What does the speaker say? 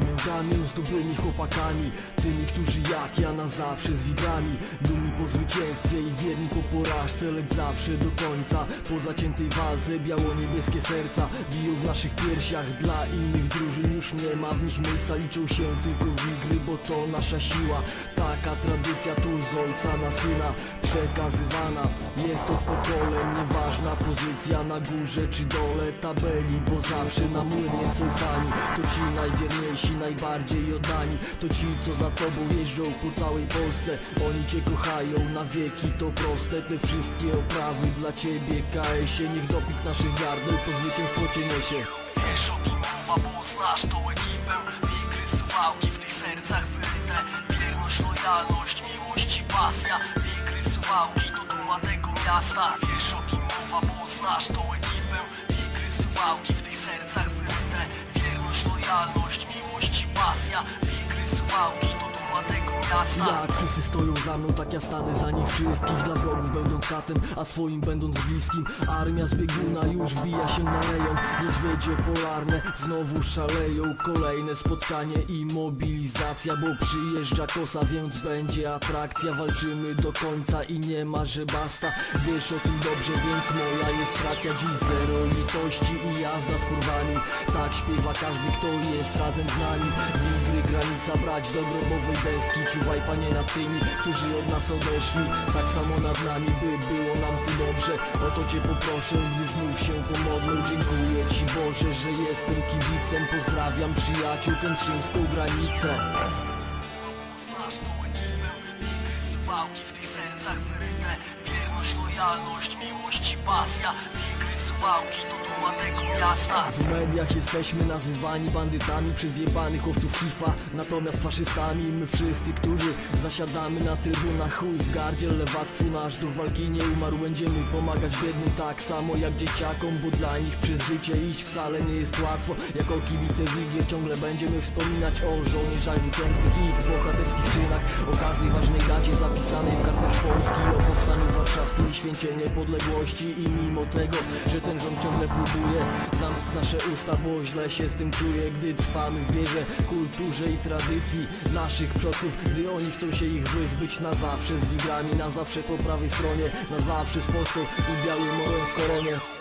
czołgami, ozdobieni chłopakami Tymi, którzy jak ja na zawsze z widrami Dumni po zwycięstwie i wierni po porażce Lecz zawsze do końca, po zaciętej walce Biało-niebieskie serca biją w naszych piersiach. Dla innych drużyn już nie ma w nich miejsca Liczą się tylko wigry, bo to nasza siła. Taka tradycja tu z ojca na syna Przekazywana. Jest od pokoleń Nieważna pozycja na górze czy dole. Tabeli Bo zawsze na młynie są fani. To ci najwierniejsi, najbardziej oddani. To ci co za tobą jeżdżą po całej Polsce. Oni cię kochają na wieki, to proste. Te wszystkie oprawy dla ciebie KS-ie Niech dopik naszych gardł po zwycięstwo cię niesie. Wiesz o kim mowa, bo znasz tą ekipę Lojalność, miłość i pasja. Wigry, suwałki to duma tego miasta. Wiesz o kim mowa, bo znasz tą ekipę. Wigry, suwałki w tych sercach wyryte. Wierność, lojalność, miłość i pasja. Wigry, suwałki miasta Jak wszyscy stoją za mną, tak ja stanę za nich wszystkich. Dla wrogów będąc katem, a swoim będąc bliskim. Armia z bieguna już wbija się na rejon. Niedźwiedzie polarne znowu szaleją. Kolejne spotkanie i mobilizacja Bo przyjeżdża kosa, więc będzie atrakcja. Walczymy do końca i nie ma, że basta. Wiesz o tym dobrze, więc moja jest racja. Dziś zero litości i jazda z kurwami. Tak śpiewa każdy, kto jest razem z nami. Wigry, granica brać do grobowej deski Czuwaj panie nad tymi, którzy od nas odeszli. Tak samo nad nami, by było nam tu dobrze. O to cię poproszę, gdy znów się pomodlę. Dziękuję ci Boże, że jestem kibicem. Pozdrawiam przyjaciół, kętrzyńską granicę. Znasz tą ekipę, suwałki w tych sercach wyryte. Wierność, lojalność, miłość i pasja Suwałki to duma tego miasta. W mediach jesteśmy nazywani bandytami Przez jebanych owców hifa Natomiast faszystami my wszyscy, którzy Zasiadamy na trybunach chuj w gardzie Lewactwu nasz do walki nie umarł. Będziemy pomagać biednym tak samo jak dzieciakom Bo dla nich przez życie iść wcale nie jest łatwo. Jako kibice Wigier ciągle będziemy wspominać O żołnierzach wyklętych i ich bohaterskich czynach. O każdej ważnej dacie zapisanej w kartach Polski i święcie niepodległości I mimo tego, że ten rząd ciągle próbuje Zamknąć nasze usta, bo źle się z tym czuję Gdy trwamy w wierze, kulturze i tradycji Naszych przodków, gdy oni chcą się ich wyzbyć Na zawsze z wigrami, na zawsze po prawej stronie Na zawsze z Polską i białym orłem w koronie